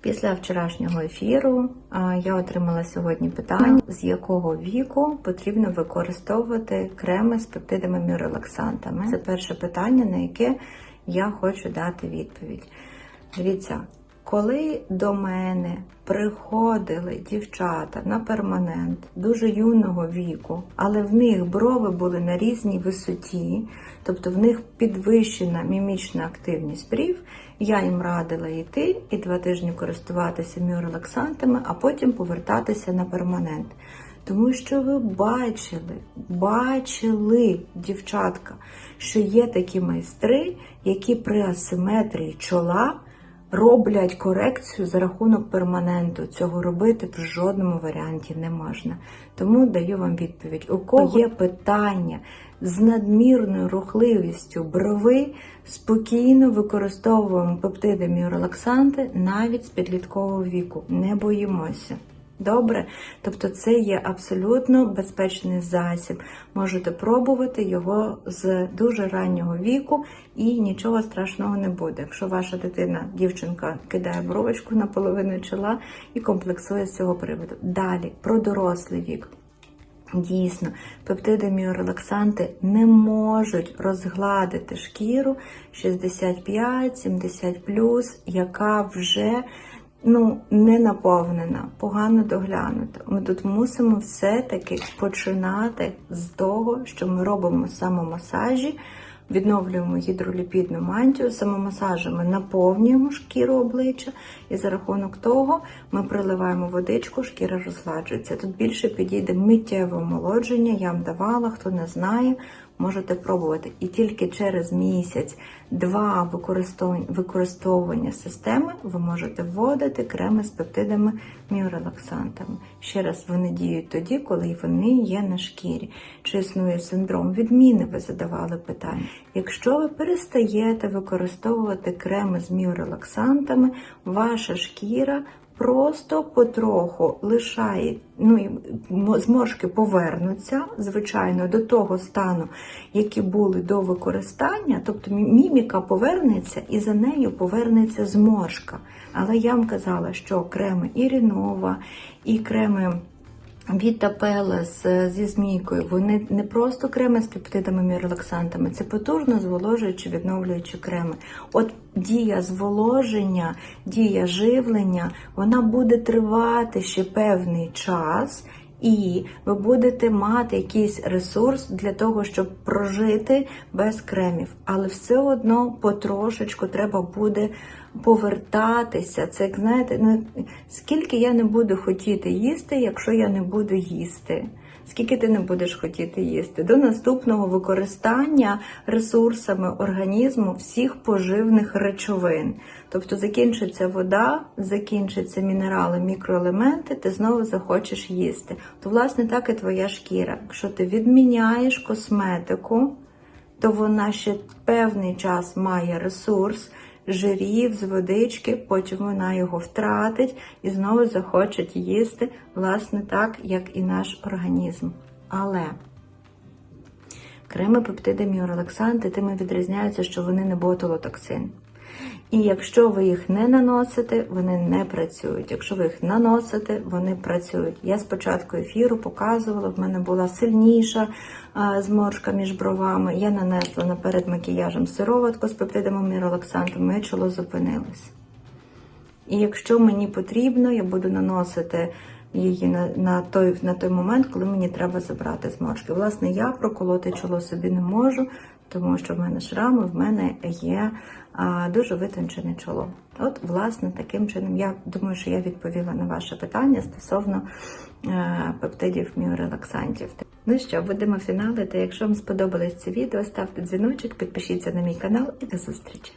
Після вчорашнього ефіру я отримала сьогодні питання, з якого віку потрібно використовувати креми з пептидами релаксантами. Це перше питання, на яке я хочу дати відповідь. Дивіться, коли до мене приходили дівчата на перманент дуже юного віку, але в них брови були на різній висоті, тобто в них підвищена мімічна активність брів, я їм радила йти і два тижні користуватися міорелаксантами, а потім повертатися на перманент. Тому що ви бачили, бачили, дівчатка, що є такі майстри, які при асиметрії чола роблять корекцію за рахунок перманенту. Цього робити в жодному варіанті не можна. Тому даю вам відповідь. У кого є питання з надмірною рухливістю брови, спокійно використовуємо пептиди міорелаксанти навіть з підліткового віку. Не боїмося. Добре, тобто це є абсолютно безпечний засіб. Можете пробувати його з дуже раннього віку і нічого страшного не буде. Якщо ваша дитина, дівчинка, кидає бровочку на половину чола і комплексує з цього приводу. Далі про дорослий вік. Дійсно, пептиди міорелаксанти не можуть розгладити шкіру 65-70+, яка вже ну, не наповнена, погано доглянута. Ми тут мусимо все-таки починати з того, що ми робимо самомасажі, відновлюємо гідроліпідну мантію, самомасажами наповнюємо шкіру обличчя, і за рахунок того ми приливаємо водичку, шкіра розгладжується. Тут більше підійде миттєве омолодження, я вам давала, хто не знає, можете пробувати. І тільки через місяць-два використовування, використовування системи ви можете вводити креми з пептидами міорелаксантами. Ще раз, вони діють тоді, коли вони є на шкірі. Чи існує синдром відміни, ви задавали питання. Якщо ви перестаєте використовувати креми з міорелаксантами, ваша шкіра просто потроху лишає, ну і зморшки повернуться, звичайно, до того стану, які були до використання, тобто міміка повернеться і за нею повернеться зморшка. Але я вам казала, що креми рінова, і креми. Віта Пелес зі змійкою, вони не просто креми з пептидами релаксантами, це потужно зволожуючі, відновлюючі креми. От дія зволоження, дія живлення, вона буде тривати ще певний час, і ви будете мати якийсь ресурс для того, щоб прожити без кремів. Але все одно потрошечку треба буде повертатися. Це як знаєте, ну скільки я не буду хотіти їсти, якщо я не буду їсти. Скільки ти не будеш хотіти їсти до наступного використання ресурсами організму всіх поживних речовин. Тобто закінчиться вода, закінчаться мінерали, мікроелементи, ти знову захочеш їсти. То, власне, так і твоя шкіра. Якщо ти відміняєш косметику, то вона ще певний час має ресурс жирів з водички, потім вона його втратить і знову захоче їсти, власне, так, як і наш організм. Але креми пептиди міорелаксанти тими відрізняються, що вони не ботулотоксин. І якщо ви їх не наносите, вони не працюють. Якщо ви їх наносите, вони працюють. Я спочатку ефіру показувала, в мене була сильніша зморшка між бровами. Я нанесла наперед макіяжем сироватку з пептидами і релаксантом, моє чоло зупинилось. І якщо мені потрібно, я буду наносити її на на, той на той момент, коли мені треба забрати зморшки. Власне, я проколоти чоло собі не можу, тому що в мене шрами, в мене є а, дуже витончене чоло. От, власне, таким чином, я думаю, що я відповіла на ваше питання стосовно е, пептидів міорелаксантів. Ну що, будемо фіналити. Якщо вам сподобалось це відео, ставте дзвіночок, підпишіться на мій канал і до зустрічі!